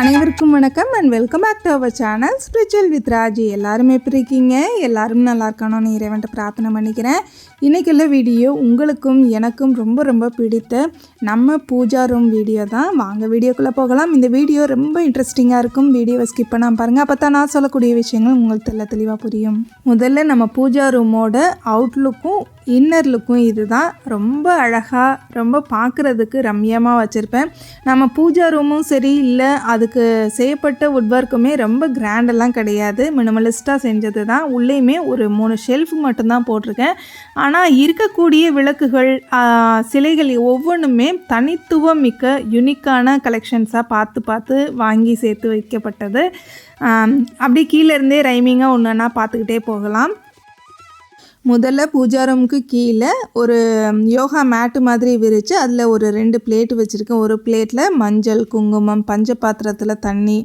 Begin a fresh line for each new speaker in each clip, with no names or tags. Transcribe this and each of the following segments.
அனைவருக்கும் வணக்கம் and welcome back to our channel spiritual with Raji எல்லாரும் எப்படி இருக்கீங்க? எல்லாரும் நல்லா இருக்கணும்னு இறைவன்ட்டு பிரார்த்தனை பண்ணிக்கிறேன். இன்றைக்குள்ள வீடியோ உங்களுக்கும் எனக்கும் ரொம்ப ரொம்ப பிடித்த நம்ம பூஜா ரூம் வீடியோ தான். வாங்க வீடியோக்குள்ளே போகலாம். இந்த வீடியோ ரொம்ப இன்ட்ரெஸ்டிங்காக இருக்கும். வீடியோவை ஸ்கிப் பண்ணாமல் பாருங்கள் அப்போ தான் நான் சொல்லக்கூடிய விஷயங்கள் உங்களுக்கு தெல்ல தெளிவாக புரியும். முதல்ல நம்ம பூஜா ரூமோட அவுட்லுக்கும் இன்னர் லுக்கும் இதுதான். ரொம்ப அழகாக ரொம்ப பார்க்குறதுக்கு ரம்யமாக வச்சுருப்பேன். நம்ம பூஜா ரூமும் சரி இல்லை அதுக்கு செய்யப்பட்ட உட்வொர்க்குமே ரொம்ப கிராண்டெல்லாம் கிடையாது. மினிமலிஸ்ட்டாக செஞ்சது தான் உள்ளேயுமே ஒரு மூணு ஷெல்ஃப் மட்டும்தான் போட்டிருக்கேன். ஆனால் இருக்கக்கூடிய விளக்குகள் சிலைகள் ஒவ்வொன்றுமே தனித்துவம் மிக்க யுனிக்கான கலெக்ஷன்ஸாக பார்த்து பார்த்து வாங்கி சேர்த்து வைக்கப்பட்டது. அப்படி கீழே இருந்தே ரைமிங்காக ஒன்று ஒன்றா பார்த்துக்கிட்டே போகலாம். முதல்ல பூஜா ரூமுக்கு கீழே ஒரு யோகா மேட்டு மாதிரி விரித்து அதில் ஒரு ரெண்டு பிளேட் வச்சுருக்கேன். ஒரு பிளேட்டில் மஞ்சள் குங்குமம் பஞ்ச பாத்திரத்தில் தண்ணி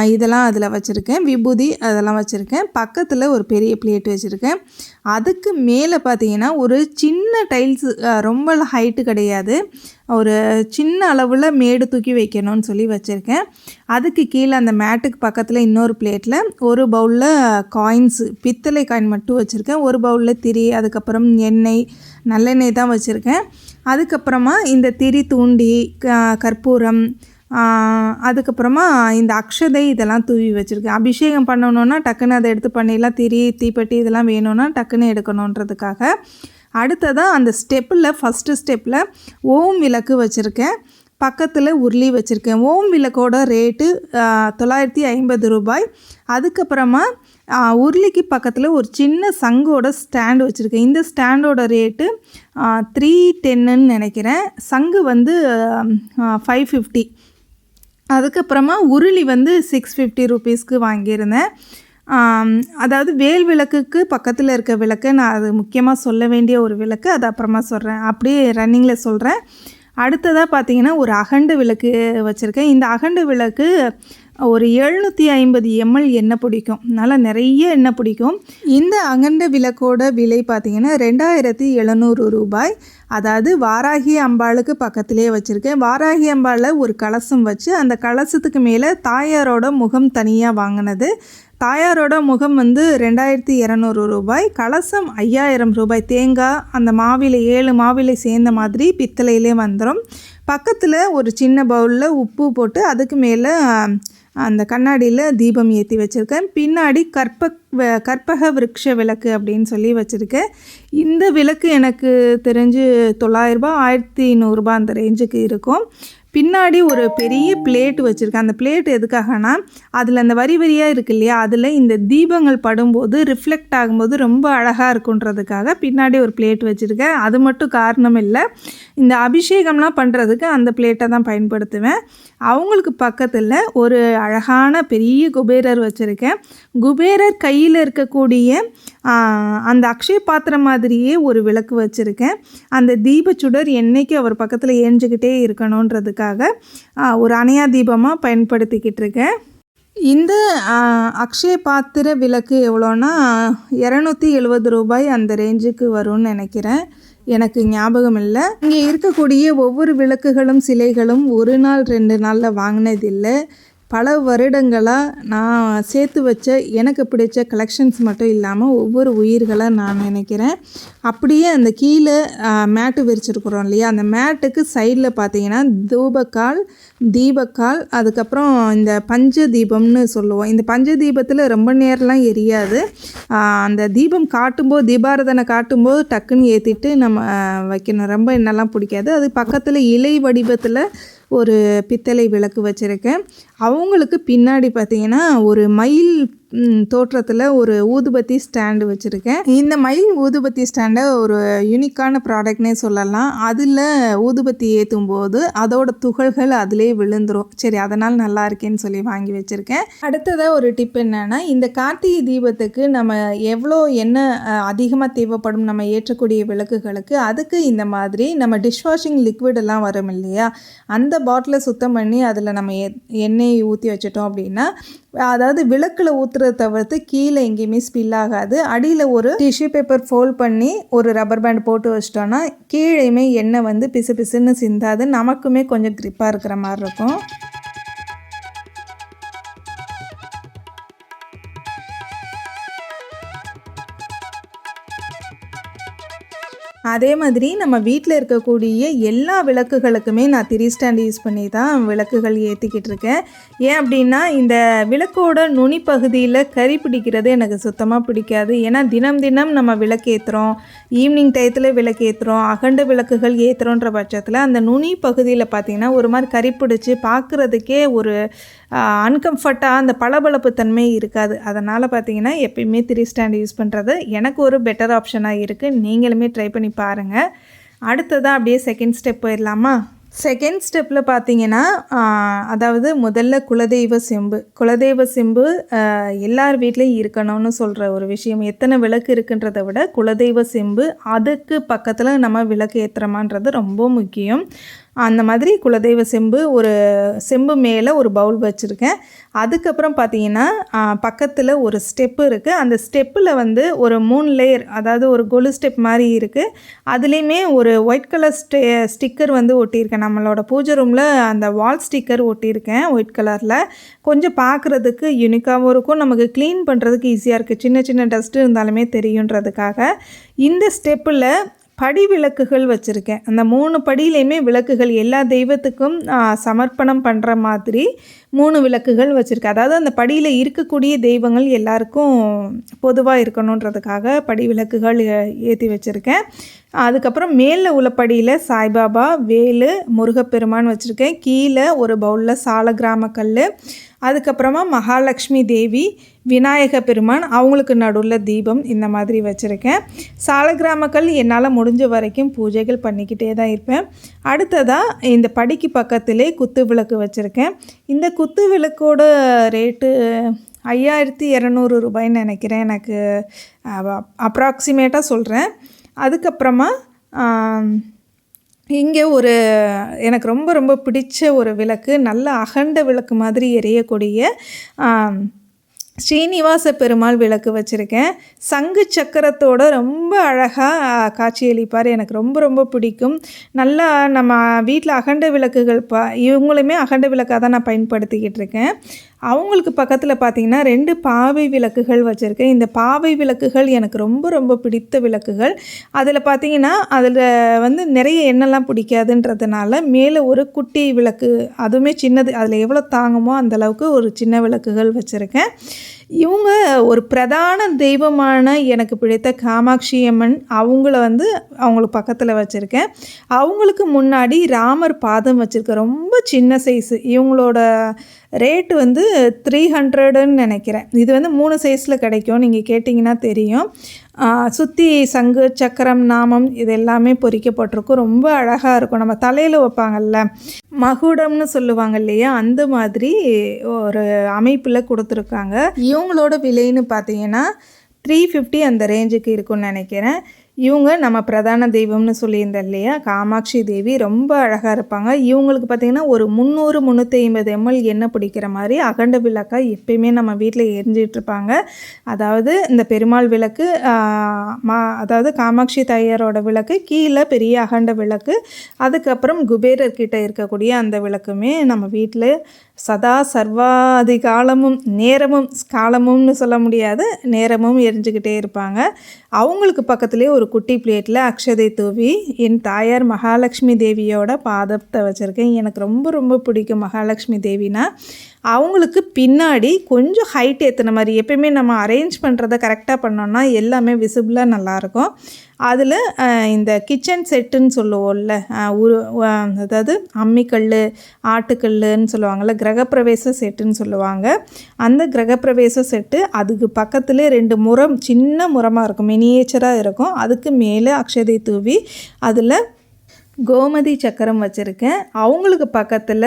இதெல்லாம் அதில் வச்சுருக்கேன். விபூதி அதெல்லாம் வச்சுருக்கேன். பக்கத்தில் ஒரு பெரிய பிளேட் வச்சுருக்கேன். அதுக்கு மேலே பார்த்தீங்கன்னா ஒரு சின்ன டைல்ஸ் ரொம்ப ஹைட்டு கிடையாது. ஒரு சின்ன அளவில் மேடு தூக்கி வைக்கணும்னு சொல்லி வச்சுருக்கேன். அதுக்கு கீழே அந்த மேட்டுக்கு பக்கத்தில் இன்னொரு பிளேட்டில் ஒரு பவுலில் காயின்ஸு பித்தளை காயின் மட்டும் வச்சுருக்கேன். ஒரு பவுலில் திரி அதுக்கப்புறம் எண்ணெய் நல்லெண்ணெய் தான் வச்சுருக்கேன். அதுக்கப்புறமா இந்த திரி தூண்டி க- கற்பூரம் அதுக்கப்புறமா இந்த அக்ஷதை இதெல்லாம் தூவி வச்சுருக்கேன். அபிஷேகம் பண்ணணுன்னா டக்குன்னு அதை எடுத்து பண்ணிடலாம் திரி தீப்பெட்டி இதெல்லாம் வேணும்னா டக்குன்னு எடுக்கணுன்றதுக்காக அடுத்ததாக அந்த ஸ்டெப்பில் ஃபஸ்ட்டு ஸ்டெப்பில் ஓம் விளக்கு வச்சுருக்கேன். பக்கத்தில் உருளி வச்சுருக்கேன். ஓம் விளக்கோட ரேட்டு தொள்ளாயிரத்தி ஐம்பது ரூபாய். அதுக்கப்புறமா உருளிக்கு பக்கத்தில் ஒரு சின்ன சங்கோட ஸ்டாண்ட் வச்சுருக்கேன். இந்த ஸ்டாண்டோட ரேட்டு த்ரீ டென்னுன்னு நினைக்கிறேன். சங்கு வந்து ஃபைவ் ஃபிஃப்டி அதுக்கப்புறமா உருளி வந்து சிக்ஸ் ஃபிஃப்டி ருபீஸ்க்கு வாங்கியிருந்தேன். அதாவது வேல் விளக்குக்கு பக்கத்தில் இருக்க விளக்கு நான் அது முக்கியமாக சொல்ல வேண்டிய ஒரு விளக்கு அது அப்புறமா சொல்கிறேன் அப்படியே ரன்னிங்கில் சொல்கிறேன் அடுத்ததாக பார்த்தீங்கன்னா ஒரு அகண்டு விளக்கு வச்சுருக்கேன். இந்த அகண்டு விளக்கு ஒரு எழுநூற்றி ஐம்பது எம்எல் எண்ணெய் பிடிக்கும். நல்லா நிறைய எண்ணெய் பிடிக்கும். இந்த அகண்ட விளக்கோட விலை பார்த்தீங்கன்னா ரெண்டாயிரத்தி எழுநூறு ரூபாய். அதாவது வாராகி அம்பாளுக்கு பக்கத்திலே வச்சுருக்கேன். வாராகி அம்பாளில் ஒரு கலசம் வச்சு அந்த கலசத்துக்கு மேலே தாயாரோட முகம் தனியாக வாங்கினது. தாயாரோட முகம் வந்து ரெண்டாயிரத்தி இரநூறு ரூபாய். கலசம் ஐயாயிரம் ரூபாய். தேங்காய் அந்த மாவிலை ஏழு மாவிலை சேர்ந்த மாதிரி பித்தளையிலே வந்துடும் பக்கத்தில் ஒரு சின்ன பவுலில் உப்பு போட்டு அதுக்கு மேலே அந்த கண்ணாடியில் தீபம் ஏற்றி வச்சுருக்கேன். பின்னாடி கற்ப வ- கற்பக விருட்ச விளக்கு அப்படின்னு சொல்லி வச்சுருக்கேன். இந்த விளக்கு எனக்கு தெரிஞ்சு தொள்ளாயிரரூபா ஆயிரத்தி நூறுரூபா அந்த ரேஞ்சுக்கு இருக்கும். பின்னாடி ஒரு பெரிய பிளேட் வச்சுருக்கேன். அந்த பிளேட் எதுக்காகனா அதில் அந்த வரி வரியாக இருக்கு இல்லையா அதில் இந்த தீபங்கள் படும்போது ரிஃப்ளெக்ட் ஆகும்போது ரொம்ப அழகாக இருக்குன்றதுக்காக பின்னாடி ஒரு பிளேட் வச்சுருக்கேன். அது மட்டும் காரணம் இல்லை இந்த அபிஷேகம்லாம் பண்ணுறதுக்கு அந்த பிளேட்டை தான் பயன்படுத்துவேன். அவங்களுக்கு பக்கத்தில் ஒரு அழகான பெரிய குபேரர் வச்சுருக்கேன். குபேரர் கையில் இருக்கக்கூடிய அந்த அக்ஷய பாத்திரம் மாதிரியே ஒரு விளக்கு வச்சுருக்கேன். அந்த தீபச்சுடர் என்னைக்கு அவர் பக்கத்தில் எரிஞ்சுக்கிட்டே இருக்கணுன்றதுக்காக ஒரு அணையா தீபமாக பயன்படுத்திக்கிட்டு இருக்கேன். இந்த அக்ஷய பாத்திர விளக்கு எவ்வளோன்னா இரநூத்தி எழுபது ரூபாய் அந்த ரேஞ்சுக்கு வரும்னு நினைக்கிறேன். எனக்கு ஞாபகம் இல்லை. இங்கே இருக்கக்கூடிய ஒவ்வொரு விளக்குகளும் சிலைகளும் ஒரு நாள் ரெண்டு நாளில் வாங்கினதில்லை. பல வருடங்களாக நான் சேர்த்து வச்ச எனக்கு பிடிச்ச கலெக்ஷன்ஸ் மட்டும் இல்லாமல் ஒவ்வொரு உயிர்களை நான் நினைக்கிறேன். அப்படியே அந்த கீழே மேட்டு விரிச்சிருக்கிறோம் இல்லையா? அந்த மேட்டுக்கு சைடில் பார்த்தீங்கன்னா தூபக்கால் தீபக்கால் அதுக்கப்புறம் இந்த பஞ்ச தீபம்னு சொல்லுவோம். இந்த பஞ்ச தீபத்தில் ரொம்ப நேரம்லாம் எரியாது. அந்த தீபம் காட்டும்போது தீபாரதனை காட்டும்போது டக்குன்னு ஏற்றிட்டு நம்ம வைக்கணும். ரொம்ப என்னெல்லாம் பிடிக்காது. அது பக்கத்தில் இலை வடிவத்தில் ஒரு பித்தளை விளக்கு வச்சுருக்கேன். அவங்களுக்கு பின்னாடி பார்த்திங்கன்னா ஒரு மயில் தோற்றத்தில் ஒரு ஊதுபத்தி ஸ்டாண்டு வச்சுருக்கேன். இந்த மயில் ஊதுபத்தி ஸ்டாண்டை ஒரு யூனிக்கான ப்ராடக்ட்னே சொல்லலாம். அதில் ஊதுபத்தி ஏற்றும் போது அதோட துகள்கள் அதிலே விழுந்துரும். சரி அதனால் நல்லா இருக்கேன்னு சொல்லி வாங்கி வச்சுருக்கேன். அடுத்ததாக ஒரு டிப் என்னென்னா இந்த கார்த்திகை தீபத்துக்கு நம்ம எவ்வளோ என்ன அதிகமாக தேவைப்படும் நம்ம ஏற்றக்கூடிய விளக்குகளுக்கு அதுக்கு இந்த மாதிரி நம்ம டிஷ்வாஷிங் லிக்விட் எல்லாம் வரும் இல்லையா? அந்த பாட்டிலை சுத்தம் பண்ணி அதில் நம்ம எண்ணெய் ஊற்றி வச்சிட்டோம் அப்படின்னா அதாவது விளக்கில் ஊற்றுறத தவிர்த்து கீழே எங்கேயுமே ஸ்பில் ஆகாது. அடியில் ஒரு டிஷ்யூ பேப்பர் ஃபோல்ட் பண்ணி ஒரு ரப்பர் பேண்ட் போட்டு வச்சிட்டோன்னா கீழேயுமே எண்ணெய் வந்து பிசு பிசுன்னு சிந்தாது. நமக்குமே கொஞ்சம் க்ரிப்பாக இருக்கிற மாதிரி இருக்கும். அதே மாதிரி நம்ம வீட்டில் இருக்கக்கூடிய எல்லா விளக்குகளுக்குமே நான் திரி ஸ்டாண்ட் யூஸ் பண்ணி தான் விளக்குகள் ஏற்றிக்கிட்டு இருக்கேன். ஏன் அப்படின்னா இந்த விளக்கோட நுனி பகுதியில் கறி பிடிக்கிறது எனக்கு சுத்தமாக பிடிக்காது. ஏன்னா தினம் தினம் நம்ம விளக்கேற்றுறோம் ஈவினிங் டயத்தில் விளக்கேற்றுறோம் அகண்ட விளக்குகள் ஏற்றுறோன்ற பட்சத்தில் அந்த நுனி பகுதியில் பார்த்திங்கன்னா ஒரு மாதிரி கறி பிடிச்சி பார்க்குறதுக்கே ஒரு அன்கம்ஃபர்ட்டாக அந்த பளபளப்பு தன்மை இருக்காது. அதனால் பார்த்தீங்கன்னா எப்பயுமே த்ரீ ஸ்டாண்ட் யூஸ் பண்ணுறது எனக்கு ஒரு பெட்டர் ஆப்ஷனாக இருக்குது நீங்களுமே ட்ரை பண்ணி பாருங்கள் அடுத்ததாக அப்படியே செகண்ட் ஸ்டெப் போயிடலாமா? செகண்ட் ஸ்டெப்பில் பார்த்தீங்கன்னா அதாவது முதல்ல குலதெய்வ செம்பு. குலதெய்வ செம்பு எல்லார் வீட்லேயும் இருக்கணும்னு சொல்கிற ஒரு விஷயம். எத்தனை விளக்கு இருக்குன்றதை விட குலதெய்வ செம்பு அதுக்கு பக்கத்தில் நம்ம விளக்கு ஏற்றுறோமான்றது ரொம்ப முக்கியம். அந்த மாதிரி குலதெய்வ செம்பு ஒரு செம்பு மேலே ஒரு பவுல் வச்சுருக்கேன். அதுக்கப்புறம் பார்த்தீங்கன்னா பக்கத்தில் ஒரு ஸ்டெப்பு இருக்குது அந்த ஸ்டெப்பில் வந்து ஒரு மூணு லேயர் அதாவது ஒரு கொலு ஸ்டெப் மாதிரி இருக்குது அதுலேயுமே ஒரு ஒயிட் கலர் ஸ்டே ஸ்டிக்கர் வந்து ஒட்டியிருக்கேன். நம்மளோட பூஜை ரூமில் அந்த வால் ஸ்டிக்கர் ஒட்டியிருக்கேன் ஒயிட் கலரில் கொஞ்சம் பார்க்குறதுக்கு யூனிக்காகவும் இருக்கும். நமக்கு க்ளீன் பண்ணுறதுக்கு ஈஸியாக இருக்குது சின்ன சின்ன டஸ்ட்டு இருந்தாலுமே தெரியுன்றதுக்காக. இந்த ஸ்டெப்பில் படி விளக்குகள் வச்சுருக்கேன். அந்த மூணு படியிலையுமே விளக்குகள் எல்லா தெய்வத்துக்கும் சமர்ப்பணம் பண்ணுற மாதிரி மூணு விளக்குகள் வச்சுருக்கேன் அதாவது அந்த படியில் இருக்கக்கூடிய தெய்வங்கள் எல்லாருக்கும் பொதுவாக இருக்கணுன்றதுக்காக படி விளக்குகள் ஏற்றி வச்சுருக்கேன். அதுக்கப்புறம் மேலே உள்ள படியில் சாய்பாபா வேலு முருகப்பெருமான் வச்சுருக்கேன். கீழே ஒரு பவுலில் சால கிராமக்கல் அதுக்கப்புறமா மகாலட்சுமி தேவி விநாயக பெருமான் அவங்களுக்கு நடுவில் தீபம் இந்த மாதிரி வச்சுருக்கேன். சாலக்கிராமக்கள் என்னால் முடிஞ்ச வரைக்கும் பூஜைகள் பண்ணிக்கிட்டே தான் இருப்பேன். அடுத்ததாக இந்த படிக்கு பக்கத்திலே குத்து விளக்கு வச்சுருக்கேன். இந்த குத்து விளக்கோட ரேட்டு ஐயாயிரத்தி இரநூறு ரூபாய்ன்னு நினைக்கிறேன். எனக்கு அப்ராக்சிமேட்டாக சொல்கிறேன் அதுக்கப்புறமா இங்கே ஒரு எனக்கு ரொம்ப ரொம்ப பிடிச்ச ஒரு விளக்கு நல்ல அகண்ட விளக்கு மாதிரி எரியக்கூடிய ஸ்ரீனிவாச பெருமாள் விளக்கு வச்சுருக்கேன். சங்கு சக்கரத்தோட ரொம்ப அழகாக காட்சியளிப்பார் எனக்கு ரொம்ப ரொம்ப பிடிக்கும். நல்லா நம்ம வீட்டில் அகண்ட விளக்குகள் பா இவங்களுமே அகண்ட விளக்காக தான் நான் பயன்படுத்திக்கிட்டு இருக்கேன். அவங்களுக்கு பக்கத்தில் பார்த்தீங்கன்னா ரெண்டு பாவை விளக்குகள் வச்சுருக்கேன். இந்த பாவை விளக்குகள் எனக்கு ரொம்ப ரொம்ப பிடித்த விளக்குகள். அதில் பார்த்தீங்கன்னா அதில் வந்து நிறைய எண்ணெய்லாம் பிடிக்காதுன்றதுனால மேலே ஒரு குட்டி விளக்கு அதுவுமே சின்னது அதில் எவ்வளோ தாங்குமோ அந்த அளவுக்கு ஒரு சின்ன விளக்குகள் வச்சுருக்கேன். இவங்க ஒரு பிரதான தெய்வமான எனக்கு பிடித்த காமாட்சி அம்மன். அவங்கள வந்து அவங்களுக்கு பக்கத்தில் வச்சுருக்கேன். அவங்களுக்கு முன்னாடி ராமர் பாதம் வச்சுருக்கேன் ரொம்ப சின்ன சைஸு இவங்களோட ரேட்டு வந்து த்ரீ ஹண்ட்ரடுன்னு நினைக்கிறேன். இது வந்து மூணு சைஸில் கிடைக்கும். நீங்கள் கேட்டிங்கன்னா தெரியும். சுற்றி சங்கு சக்கரம் நாமம் இது எல்லாமே பொறிக்கப்பட்டிருக்கும். ரொம்ப அழகாக இருக்கும். நம்ம தலையில் வைப்பாங்கல்ல மகுடம்னு சொல்லுவாங்க இல்லையா? அந்த மாதிரி ஒரு அமைப்பில் கொடுத்துருக்காங்க. இவங்களோட விலைன்னு பார்த்தீங்கன்னா த்ரீ ஃபிஃப்டி அந்த ரேஞ்சுக்கு இருக்கும்னு நினைக்கிறேன். இவங்க நம்ம பிரதான தெய்வம்னு சொல்லியிருந்தேன் இல்லையா? காமாட்சி தேவி ரொம்ப அழகாக இருப்பாங்க. இவங்களுக்கு பார்த்திங்கன்னா ஒரு முந்நூறு முந்நூற்றி ஐம்பது எம்எல் எண்ணெய் பிடிக்கிற மாதிரி அகண்ட விளக்காக எப்பயுமே நம்ம வீட்டில் எரிஞ்சிட்டு இருப்பாங்க. அதாவது இந்த பெருமாள் விளக்கு மா அதாவது காமாட்சி தாயாரோட விளக்கு கீழே பெரிய அகண்ட விளக்கு அதுக்கப்புறம் குபேரர்கிட்ட இருக்கக்கூடிய அந்த விளக்குமே நம்ம வீட்டில் சதா சர்வாதி காலமும் நேரமும் காலமும்னு சொல்ல முடியாது நேரமும் எரிஞ்சுக்கிட்டே இருப்பாங்க. அவங்களுக்கு பக்கத்துலேயே ஒரு குட்டி பிளேட்டில் அக்ஷதை தூவி என் தாயார் மகாலட்சுமி தேவியோட பாதத்தை வச்சுருக்கேன். எனக்கு ரொம்ப ரொம்ப பிடிக்கும் மகாலட்சுமி தேவினா. அவங்களுக்கு பின்னாடி கொஞ்சம் ஹைட் ஏற்றின மாதிரி எப்பயுமே நம்ம அரேஞ்ச் பண்ணுறத கரெக்டாக பண்ணோம்னா எல்லாமே விசிபிளாக நல்லாயிருக்கும். அதில் இந்த கிச்சன் செட்டுன்னு சொல்லுவோம்ல உரு அதாவது அம்மிக்கல் ஆட்டுக்கல்லுன்னு சொல்லுவாங்கள்ல கிரகப்பிரவேச செட்டுன்னு சொல்லுவாங்க. அந்த கிரகப்பிரவேச செட்டு அதுக்கு பக்கத்தில் ரெண்டு முறம் சின்ன முறமாக இருக்கும் மினியேச்சராக இருக்கும். அதுக்கு மேலே அக்ஷதை தூவி அதில் கோமதி சக்கரம் வச்சுருக்கேன். அவங்களுக்கு பக்கத்தில்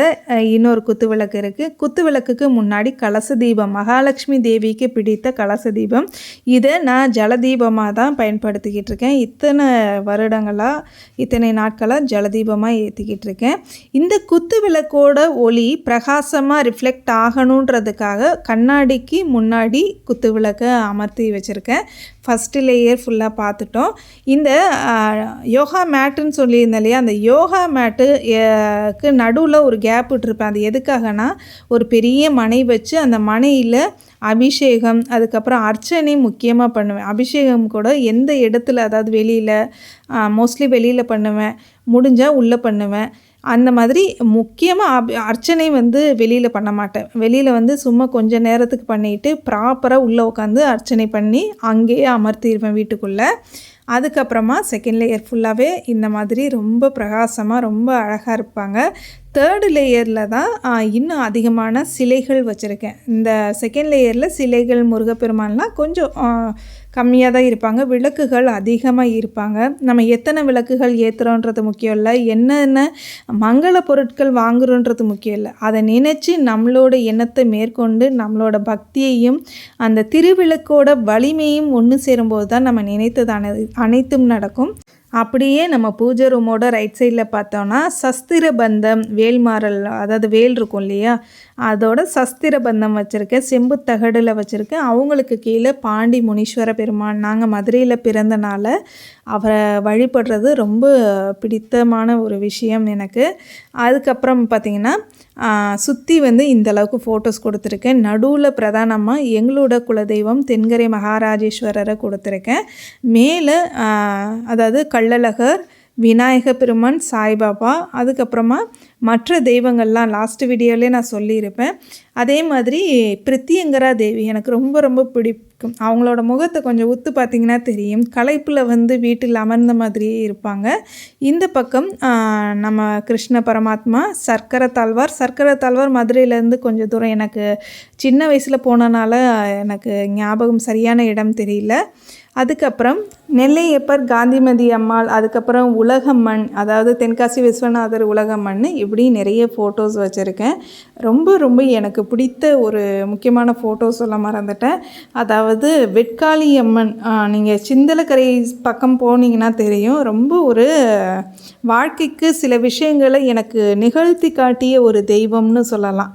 இன்னொரு குத்து விளக்கு இருக்குது குத்து விளக்குக்கு முன்னாடி கலச தீபம். மகாலட்சுமி தேவிக்கு பிடித்த கலச தீபம். இதை நான் ஜலதீபமாக தான் பயன்படுத்திக்கிட்டு இருக்கேன். இத்தனை வருடங்களாக இத்தனை நாட்களாக ஜலதீபமாக ஏற்றிக்கிட்டு இருக்கேன். இந்த குத்து விளக்கோட ஒளி பிரகாசமாக ரிஃப்ளெக்ட் ஆகணுன்றதுக்காக கண்ணாடிக்கு முன்னாடி குத்து விளக்கை அமர்த்தி வச்சுருக்கேன். ஃபஸ்ட்டு லேயர் ஃபுல்லாக பார்த்துட்டோம். இந்த யோகா மேட்டுன்னு சொல்லியிருந்தேன் இல்லையா? அந்த யோகா மேட்டுக்கு நடுவில் ஒரு கேப் விட்டுருப்பேன். அது எதுக்காகனா ஒரு பெரிய மனை வச்சு அந்த மனையில் அபிஷேகம் அதுக்கப்புறம் அர்ச்சனை முக்கியமாக பண்ணுவேன். அபிஷேகம் கூட எந்த இடத்துல அதாவது வெளியில் மோஸ்ட்லி வெளியில் பண்ணுவேன். முடிஞ்சால் உள்ளே பண்ணுவேன். அந்த மாதிரி முக்கியமாக அப் அர்ச்சனை வந்து வெளியில் பண்ண மாட்டேன். வெளியில் வந்து சும்மா கொஞ்ச நேரத்துக்கு பண்ணிவிட்டு ப்ராப்பராக உள்ளே உட்காந்து அர்ச்சனை பண்ணி அங்கேயே அமர்த்திடுவேன் வீட்டுக்குள்ளே. அதுக்கப்புறமா செகண்ட் லேயர் ஃபுல்லாகவே இந்த மாதிரி ரொம்ப பிரகாசமாக ரொம்ப அழகாக இருப்பாங்க. தேர்டு லேயரில் தான் இன்னும் அதிகமான சிலைகள் வச்சுருக்கேன். இந்த செகண்ட் லேயரில் சிலைகள் முருகப்பெருமான்லாம் கொஞ்சம் கம்மியாக தான் இருப்பாங்க. விளக்குகள் அதிகமாக இருப்பாங்க. நம்ம எத்தனை விளக்குகள் ஏற்றுறோன்றது முக்கியம் இல்லை. என்னென்ன மங்கள பொருட்கள் வாங்குறோன்றது முக்கியம் இல்லை. அதை நினச்சி நம்மளோட எண்ணத்தை மேற்கொண்டு நம்மளோட பக்தியையும் அந்த திருவிளக்கோட வலிமையும் ஒன்று சேரும்போது தான் நம்ம நினைத்தது அனை அனைத்தும் நடக்கும். அப்படியே நம்ம பூஜை ரூமோட ரைட் சைடில் பார்த்தோன்னா சஸ்திர பந்தம் வேல்மாறல் அதாவது வேல் இருக்கும் இல்லையா? அதோட சஸ்திர பந்தம் வச்சுருக்கேன் செம்பு தகடில் வச்சுருக்கேன் அவங்களுக்கு கீழே பாண்டி முனீஸ்வர பெருமான். நாங்கள் மதுரையில் பிறந்தனால அவரை வழிபடுறது ரொம்ப பிடித்தமான ஒரு விஷயம் எனக்கு. அதுக்கப்புறம் பார்த்திங்கன்னா சுற்றி வந்து இந்த அளவுக்கு ஃபோட்டோஸ் கொடுத்துருக்கேன். நடுவில் பிரதானமாக எங்களோட குலதெய்வம் தென்கரை மகாராஜேஸ்வரரை கொடுத்துருக்கேன். மேலே அதாவது கள்ளழகர் விநாயக பெருமான் சாய்பாபா அதுக்கப்புறமா மற்ற தெய்வங்கள்லாம் லாஸ்ட் வீடியோவிலே நான் சொல்லியிருப்பேன். அதே மாதிரி பிரித்தியங்கரா தேவி எனக்கு ரொம்ப ரொம்ப இருக்கும். அவங்களோட முகத்தை கொஞ்சம் உத்து பார்த்தீங்கன்னா தெரியும். களைப்பில் வந்து வீட்டில் அமர்ந்த மாதிரியே இருப்பாங்க. இந்த பக்கம் நம்ம கிருஷ்ண பரமாத்மா சர்க்கரை தாழ்வார். சர்க்கரை தாழ்வார் மதுரையிலேருந்து கொஞ்சம் தூரம் எனக்கு சின்ன வயசில் போனனால எனக்கு ஞாபகம் சரியான இடம் தெரியல. அதுக்கப்புறம் நெல்லையப்பர் காந்திமதி அம்மாள் அதுக்கப்புறம் உலகம்மண் அதாவது தென்காசி விஸ்வநாதர் உலகம்மண் இப்படி நிறைய ஃபோட்டோஸ் வச்சுருக்கேன். ரொம்ப ரொம்ப எனக்கு பிடித்த ஒரு முக்கியமான ஃபோட்டோ சொல்ல மறந்துட்டேன். அதாவது வெட்காளி அம்மன் நீங்கள் சிந்தலக்கரை பக்கம் போனீங்கன்னா தெரியும். ரொம்ப ஒரு வாழ்க்கைக்கு சில விஷயங்களை எனக்கு நிகழ்த்தி காட்டிய ஒரு தெய்வம்னு சொல்லலாம்.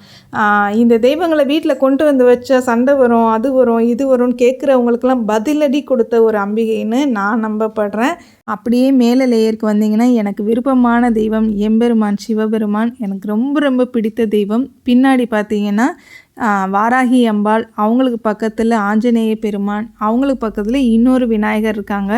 இந்த தெய்வங்களை வீட்டில் கொண்டு வந்து வச்சா சண்டை வரும் அது வரும் இது வரும்னு கேட்குறவங்களுக்கெல்லாம் பதிலடி கொடுத்து ஒரு அம்பிகைன்னு நான் நம்பப்படுறேன். அப்படியே மேலே லேயருக்கு வந்தீங்கன்னா எனக்கு விருப்பமான தெய்வம் எம்பெருமான் சிவபெருமான். எனக்கு ரொம்ப ரொம்ப பிடித்த தெய்வம். பின்னாடி பார்த்தீங்கன்னா வாராகி அம்பாள் அவங்களுக்கு பக்கத்தில் ஆஞ்சநேய பெருமான் அவங்களுக்கு பக்கத்தில் இன்னொரு விநாயகர் இருக்காங்க.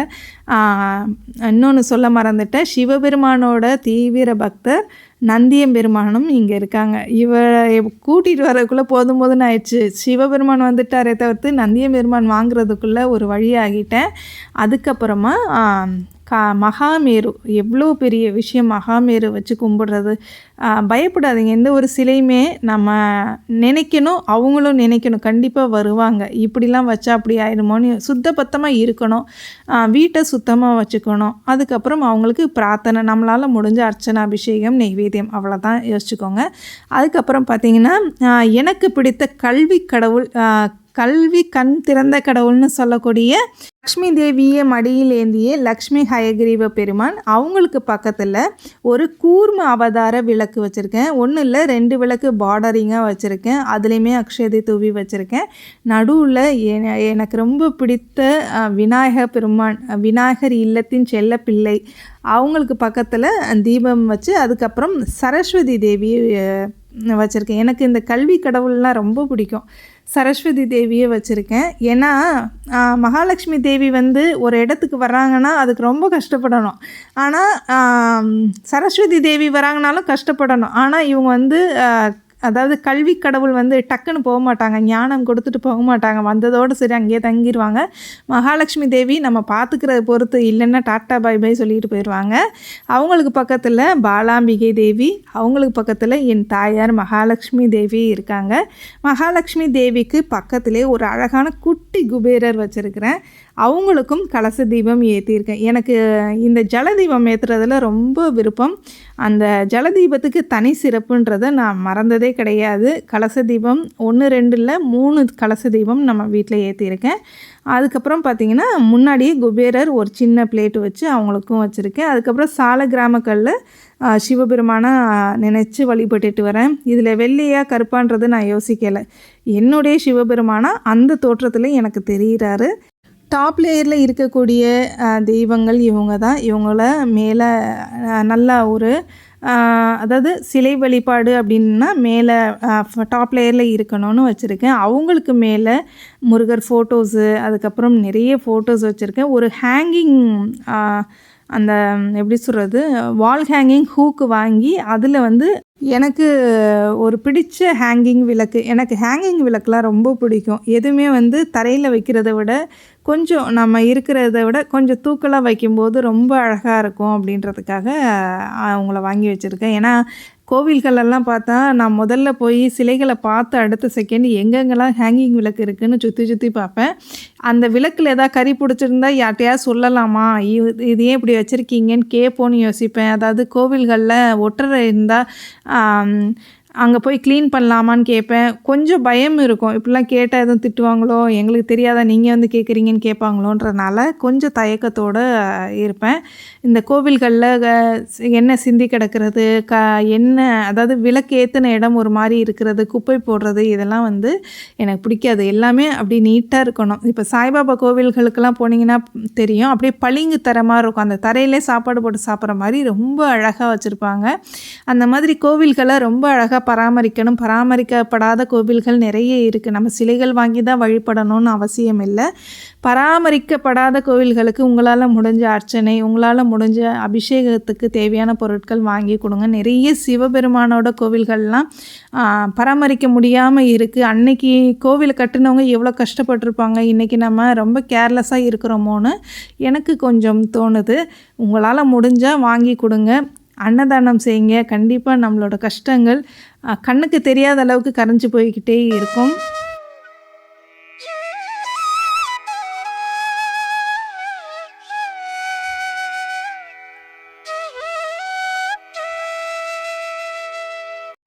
இன்னொன்று சொல்ல மறந்துட்டேன். சிவபெருமானோட தீவிர பக்தர் நந்தியம் பெருமானும் இங்கே இருக்காங்க. இவரை கூட்டிகிட்டு வரதுக்குள்ளே போதும் போதுன்னு ஆயிடுச்சு. சிவபெருமான் வந்துட்டாரே தவிர்த்து நந்தியம் பெருமான் வாங்குறதுக்குள்ளே ஒரு வழியாகிட்டேன். அதுக்கப்புறமா கா மகாமேரு. எவ்வளோ பெரிய விஷயம் மகாமேரு வச்சு கும்பிடுறது. பயப்படாதீங்க. எந்த ஒரு சிலையுமே நம்ம நினைக்கணும் அவங்களும் நினைக்கணும். கண்டிப்பாக வருவாங்க. இப்படிலாம் வச்சா அப்படி ஆயிடுமோன்னு சுத்தபத்தமாக இருக்கணும். வீட்டை சுத்தமாக வச்சுக்கணும். அதுக்கப்புறம் அவங்களுக்கு பிரார்த்தனை நம்மளால் முடிஞ்ச அர்ச்சனை அபிஷேகம் நெய்வேத்தியம் அவ்வளோதான் யோசிச்சுக்கோங்க. அதுக்கப்புறம் பார்த்தீங்கன்னா எனக்கு பிடித்த கல்வி கடவுள் கல்வி கண் திறந்த கடவுள்னு சொல்லக்கூடிய லக்ஷ்மி தேவியை மடியில் ஏந்திய லக்ஷ்மி ஹயகிரீவ பெருமான் அவங்களுக்கு பக்கத்தில் ஒரு கூர்ம அவதார விளக்கு வச்சுருக்கேன். ஒன்றும் இல்லை ரெண்டு விளக்கு பார்டரிங்காக வச்சுருக்கேன். அதுலேயுமே அக்ஷதை தூவி வச்சுருக்கேன். நடுவில் எனக்கு ரொம்ப பிடித்த விநாயகர் பெருமான் விநாயகர் இல்லத்தின் செல்ல பிள்ளை அவங்களுக்கு பக்கத்தில் தீபம் வச்சு அதுக்கப்புறம் சரஸ்வதி தேவி வச்சுருக்கேன். எனக்கு இந்த கல்வி கடவுள்லாம் ரொம்ப பிடிக்கும். சரஸ்வதி தேவியை வச்சுருக்கேன். ஏன்னா மகாலட்சுமி தேவி வந்து ஒரு இடத்துக்கு வர்றாங்கன்னா அதுக்கு ரொம்ப கஷ்டப்படணும். ஆனால் சரஸ்வதி தேவி வராங்கனாலும் கஷ்டப்படணும். ஆனால் இவங்க வந்து அதாவது கல்வி கடவுள் வந்து டக்குன்னு போக மாட்டாங்க ஞானம் கொடுத்துட்டு போக மாட்டாங்க வந்ததோடு சரி அங்கேயே தங்கிடுவாங்க மகாலட்சுமி தேவி நம்ம பார்த்துக்கிறத பொறுத்து இல்லைன்னா டாட்டா பை பை சொல்லிட்டு போயிடுவாங்க அவங்களுக்கு பக்கத்தில் பாலாம்பிகை தேவி அவங்களுக்கு பக்கத்தில் என் தாயார் மகாலட்சுமி தேவி இருக்காங்க. மகாலட்சுமி தேவிக்கு பக்கத்திலே ஒரு அழகான குட்டி குபேரர் வச்சுருக்கிறேன். அவங்களுக்கும் கலச தீபம் ஏற்றியிருக்கேன் எனக்கு இந்த ஜலதீபம் ஏற்றுறதுல ரொம்ப விருப்பம். அந்த ஜலதீபத்துக்கு தனி சிறப்புன்றதை நான் மறந்ததே கிடையாது. கலச தீபம் ஒன்று ரெண்டு இல்லை மூணு கலச தீபம் நம்ம வீட்டில் ஏற்றியிருக்கேன் அதுக்கப்புறம் பார்த்திங்கன்னா முன்னாடியே குபேரர் ஒரு சின்ன பிளேட் வச்சு அவங்களுக்கும் வச்சுருக்கேன். அதுக்கப்புறம் சால கிராமக்கல்ல சிவபெருமானை நினச்சி வழிபட்டுட்டு வரேன். இதில் வெள்ளையாக கருப்பான்றது நான் யோசிக்கலை. என்னுடைய சிவபெருமானா அந்த தோற்றத்தில் எனக்கு தெரிகிறாரு டாப் லேயரில் இருக்கக்கூடிய தெய்வங்கள் இவங்க தான். இவங்கள மேலே நல்லா ஒரு அதாவது சிலை வழிபாடு அப்படின்னா மேலே டாப் லேயரில் இருக்கணும்னு வச்சுருக்கேன். அவங்களுக்கு மேலே முருகர் ஃபோட்டோஸு அதுக்கப்புறம் நிறைய ஃபோட்டோஸ் வச்சுருக்கேன். ஒரு ஹேங்கிங் அந்த எப்படி சொல்கிறது வால் ஹேங்கிங் ஹூக்கு வாங்கி அதில் வந்து எனக்கு ஒரு பிடிச்ச ஹேங்கிங் விளக்கு எனக்கு ஹேங்கிங் விளக்குலாம் ரொம்ப பிடிக்கும். எதுவுமே வந்து தரையில் வைக்கிறத விட கொஞ்சம் நம்ம இருக்கிறத விட கொஞ்சம் தூக்கலாக வைக்கும்போது ரொம்ப அழகாக இருக்கும் அப்படின்றதுக்காக அவங்கள வாங்கி வச்சுருக்கேன். ஏன்னா கோவில்களெல்லாம் பார்த்தா நான் முதல்ல போய் சிலைகளை பார்த்து அடுத்த செகண்ட் எங்கெங்கெல்லாம் ஹேங்கிங் விளக்கு இருக்குன்னு சுற்றி சுற்றி பார்ப்பேன். அந்த விளக்கில் எதாவது கறி பிடிச்சிருந்தா யார்ட்டையாவது சொல்லலாமா? இது இது ஏன் இப்படி வச்சுருக்கீங்கன்னு கேட்போன்னு யோசிப்பேன். அதாவது கோவில்களில் ஒட்டுற இருந்தால் அங்கே போய் க்ளீன் பண்ணலாமான்னு கேட்பேன் கொஞ்சம் பயம் இருக்கும். இப்படிலாம் கேட்டால் எதுவும் திட்டுவாங்களோ? எங்களுக்கு தெரியாதா நீங்கள் வந்து கேட்குறீங்கன்னு கேட்பாங்களோன்றனால கொஞ்சம் தயக்கத்தோடு இருப்பேன். இந்த கோவில்களில் என்ன சிந்தி கிடக்கிறது க என்ன அதாவது விளக்கு ஏற்றின இடம் ஒரு மாதிரி இருக்கிறது குப்பை போடுறது இதெல்லாம் வந்து எனக்கு பிடிக்காது. எல்லாமே அப்படி நீட்டாக இருக்கணும். இப்போ சாய்பாபா கோவில்களுக்கெல்லாம் போனீங்கன்னா தெரியும். அப்படியே பளிங்கு தர மாதிரி இருக்கும். அந்த தரையிலே சாப்பாடு போட்டு சாப்பிட்ற மாதிரி ரொம்ப அழகாக வச்சுருப்பாங்க. அந்த மாதிரி கோவில்களை ரொம்ப அழகாக பராமரிக்கணும். பராமரிக்கப்படாத கோவில்கள் நிறைய இருக்குது நம்ம சிலைகள் வாங்கி தான் வழிபடணும்னு அவசியம் இல்லை. பராமரிக்கப்படாத கோவில்களுக்கு உங்களால் முடிஞ்ச அர்ச்சனை உங்களால் முடிஞ்ச அபிஷேகத்துக்கு தேவையான பொருட்கள் வாங்கி கொடுங்க. நிறைய சிவபெருமானோட கோவில்கள்லாம் பராமரிக்க முடியாமல் இருக்குது அன்னைக்கு கோவில் கட்டினவங்க எவ்வளோ கஷ்டப்பட்டிருப்பாங்க. இன்றைக்கி நம்ம ரொம்ப கேர்லெஸ்ஸாக இருக்கிறோமோன்னு எனக்கு கொஞ்சம் தோணுது. உங்களால் முடிஞ்சால் வாங்கி கொடுங்க. அன்னதானம் செய்யுங்க. கண்டிப்பாக நம்மளோட கஷ்டங்கள் கண்ணுக்கு தெரியாத அளவுக்கு கரைஞ்சு போய்கிட்டே இருக்கும்.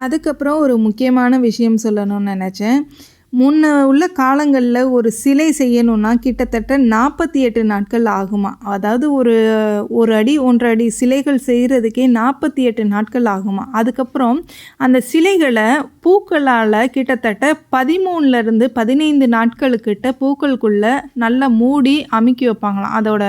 அதுக்கப்புறம் ஒரு முக்கியமான விஷயம் சொல்லணும்னு நினச்சேன். முன்ன உள்ள காலங்களில் ஒரு சிலை செய்யணும்னா கிட்டத்தட்ட நாற்பத்தி எட்டு நாட்கள் ஆகுமா? அதாவது ஒரு ஒரு அடி ஒன்றரை அடி சிலைகள் செய்கிறதுக்கே நாற்பத்தி எட்டு நாட்கள் ஆகுமா? அதுக்கப்புறம் அந்த சிலைகளை பூக்களால் கிட்டத்தட்ட பதிமூணுலேருந்து பதினைந்து நாட்களுக்கிட்ட பூக்களுக்குள்ளே நல்லா மூடி அமுக்கி வைப்பாங்களாம். அதோட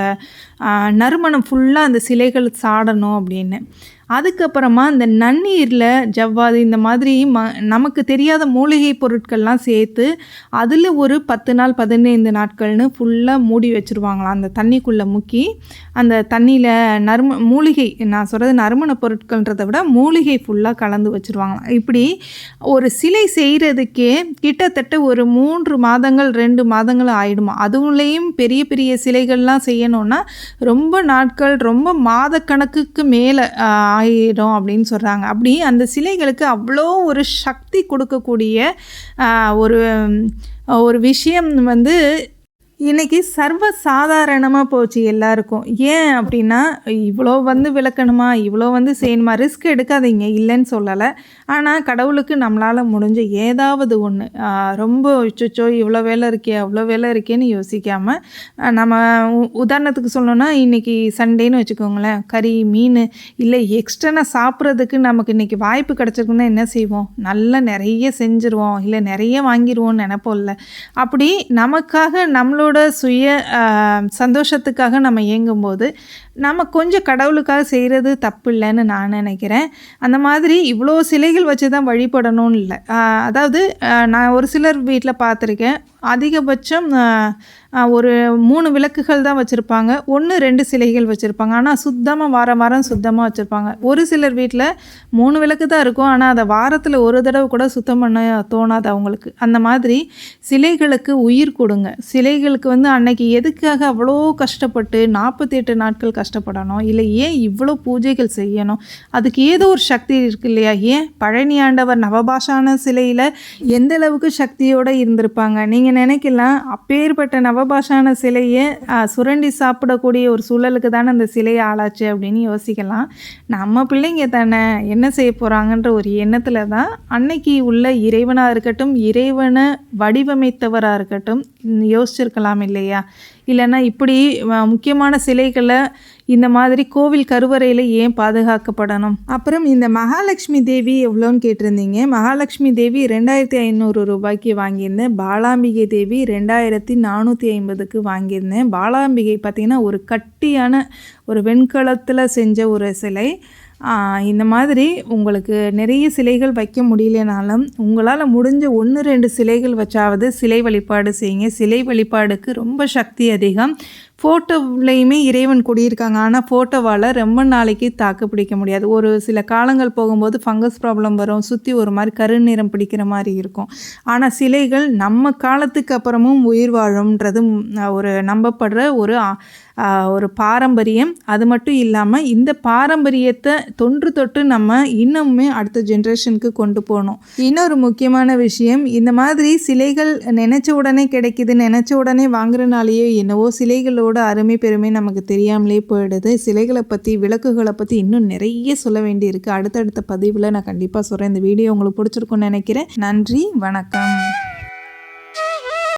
நறுமணம் ஃபுல்லாக அந்த சிலைகள் சாடணும் அப்படின்னு. அதுக்கப்புறமா இந்த நன்னீரில் ஜவ்வாது இந்த மாதிரி ம நமக்கு தெரியாத மூலிகை பொருட்கள்லாம் சேர்த்து அதில் ஒரு பத்து நாள் பதினைந்து நாட்கள்னு ஃபுல்லாக மூடி வச்சுருவாங்களாம். அந்த தண்ணிக்குள்ளே முக்கி அந்த தண்ணியில் நறும மூலிகை நான் சொல்கிறது நறுமண பொருட்கள்ன்றதை விட மூலிகை ஃபுல்லாக கலந்து வச்சுருவாங்களாம். இப்படி ஒரு சிலை செய்கிறதுக்கே கிட்டத்தட்ட ஒரு மூன்று மாதங்கள் ரெண்டு மாதங்கள் ஆகிடுமா அதுவுலேயும் பெரிய பெரிய சிலைகள்லாம் செய்யணும்னா ரொம்ப நாட்கள் ரொம்ப மாதக்கணக்குக்கு மேலே ஆயிடும் அப்படின்னு சொல்கிறாங்க அப்படி அந்த சிலைகளுக்கு அவ்வளோ ஒரு சக்தி கொடுக்கக்கூடிய ஒரு ஒரு விஷயம் வந்து இன்றைக்கி சர்வ சாதாரணமாக போச்சு எல்லாருக்கும். ஏன் அப்படின்னா இவ்வளோ வந்து விளக்கணுமா இவ்வளோ வந்து செய்யணுமா ரிஸ்க் எடுக்காதீங்க இல்லைன்னு சொல்லலை. ஆனால் கடவுளுக்கு நம்மளால் முடிஞ்ச ஏதாவது ஒன்று ரொம்ப இச்சோ இவ்வளோ வேலை இருக்கே அவ்வளோ வேலை இருக்கேன்னு யோசிக்காமல் நம்ம உ- உதாரணத்துக்கு சொல்லணும்னா இன்றைக்கி சண்டேன்னு வச்சுக்கோங்களேன். கறி மீன் இல்லை எக்ஸ்ட்ரா சாப்பிட்றதுக்கு நமக்கு இன்றைக்கி வாய்ப்பு கிடச்சிருக்குன்னா என்ன செய்வோம்? நல்லா நிறைய செஞ்சுருவோம் இல்லை நிறைய வாங்கிடுவோம்னு நினைப்போம்ல. அப்படி நமக்காக நம்மளோட சுய சந்தோஷத்துக்காக நம்ம இயங்கும்போது நம்ம கொஞ்சம் கடவுளுக்காக செய்கிறது தப்பு இல்லைன்னு நான் நினைக்கிறேன். அந்த மாதிரி இவ்வளோ சிலைகள் வச்சு தான் வழிபடணும்னு இல்லை. அதாவது நான் ஒரு சிலர் வீட்டில் பார்த்துருக்கேன். அதிகபட்சம் ஒரு மூணு விளக்குகள் தான் வச்சுருப்பாங்க. ஒன்று ரெண்டு சிலைகள் வச்சுருப்பாங்க. ஆனால் சுத்தமாக வாரம் வாரம் சுத்தமாக வச்சுருப்பாங்க. ஒரு சிலர் வீட்டில் மூணு விளக்கு தான் இருக்கும். ஆனால் அதை வாரத்தில் ஒரு தடவை கூட சுத்தம் பண்ண தோணாது அவங்களுக்கு. அந்த மாதிரி சிலைகளுக்கு உயிர் கொடுங்க. சிலைகளுக்கு வந்து அன்னைக்கு எதுக்காக அவ்வளோ கஷ்டப்பட்டு நாற்பத்தி எட்டு நாட்கள் கஷ்டப்படணும்? இல்லை ஏன் இவ்வளோ பூஜைகள் செய்யணும்? அதுக்கு ஏதோ ஒரு சக்தி இருக்கு இல்லையா? ஏன் பழனி ஆண்டவர் நவபாஷான சிலையில் எந்த அளவுக்கு சக்தியோடு இருந்திருப்பாங்க? நீங்கள் நினைக்கலாம் அப்பேற்பட்ட நவபாஷான சிலையை சுரண்டி சாப்பிடக்கூடிய ஒரு சூழலுக்கு தானே அந்த சிலையை ஆளாச்சு அப்படின்னு யோசிக்கலாம். நம்ம பிள்ளைங்க தானே என்ன செய்ய போகிறாங்கன்ற ஒரு எண்ணத்தில் தான் அன்னைக்கு உள்ள இறைவனாக இருக்கட்டும் இறைவனை வடிவமைத்தவராக இருக்கட்டும் யோசிச்சிருக்கலாம் இல்லையா? இல்லைன்னா இப்படி முக்கியமான சிலைகளை இந்த மாதிரி கோவில் கருவறையில் ஏன் பாதுகாக்கப்படணும்? அப்புறம் இந்த மகாலட்சுமி தேவி எவ்வளோன்னு கேட்டிருந்தீங்க. மகாலட்சுமி தேவி ரெண்டாயிரத்தி ஐநூறு ரூபாய்க்கு வாங்கியிருந்தேன். பாலாம்பிகை தேவி ரெண்டாயிரத்தி நானூற்றி ஐம்பதுக்கு வாங்கியிருந்தேன். பாலாம்பிகை பார்த்திங்கன்னா ஒரு கட்டியான ஒரு வெண்கலத்தில் செஞ்ச ஒரு சிலை. இந்த மாதிரி உங்களுக்கு நிறைய சிலைகள் வைக்க முடியலனாலும் உங்களால் முடிஞ்ச ஒன்று ரெண்டு சிலைகள் வச்சாவது சிலை வழிபாடு செய்யுங்க. சிலை வழிபாடுக்கு ரொம்ப சக்தி அதிகம். ஃபோட்டோவிலையுமே இறைவன் குடியிருக்காங்க. ஆனால் ஃபோட்டோவால் ரொம்ப நாளைக்கு தாக்கு பிடிக்க முடியாது. ஒரு சில காலங்கள் போகும்போது ஃபங்கஸ் ப்ராப்ளம் வரும். சுற்றி ஒரு மாதிரி கருநிறம் பிடிக்கிற மாதிரி இருக்கும். ஆனால் சிலைகள் நம்ம காலத்துக்கு அப்புறமும் உயிர் வாழும்ன்றது ஒரு நம்பப்படுற ஒரு ஒரு பாரம்பரியம். அது மட்டும் இல்லாமல் இந்த பாரம்பரியத்தை தொன்று தொட்டு நம்ம இன்னமுமே அடுத்த ஜென்ரேஷனுக்கு கொண்டு போகணும். இன்னொரு முக்கியமான விஷயம் இந்த மாதிரி சிலைகள் நினச்ச உடனே கிடைக்குது நினச்ச உடனே வாங்குறனாலேயோ என்னவோ சிலைகளோட அருமை பெருமை நமக்கு தெரியாமலே போயிடுது. சிலைகளை பற்றி விளக்குகளை பற்றி இன்னும் நிறைய சொல்ல வேண்டியிருக்கு. அடுத்தடுத்த பதிவில் நான் கண்டிப்பாக சொல்கிறேன் இந்த வீடியோ உங்களுக்கு பிடிச்சிருக்கும்னு நினைக்கிறேன். நன்றி வணக்கம்.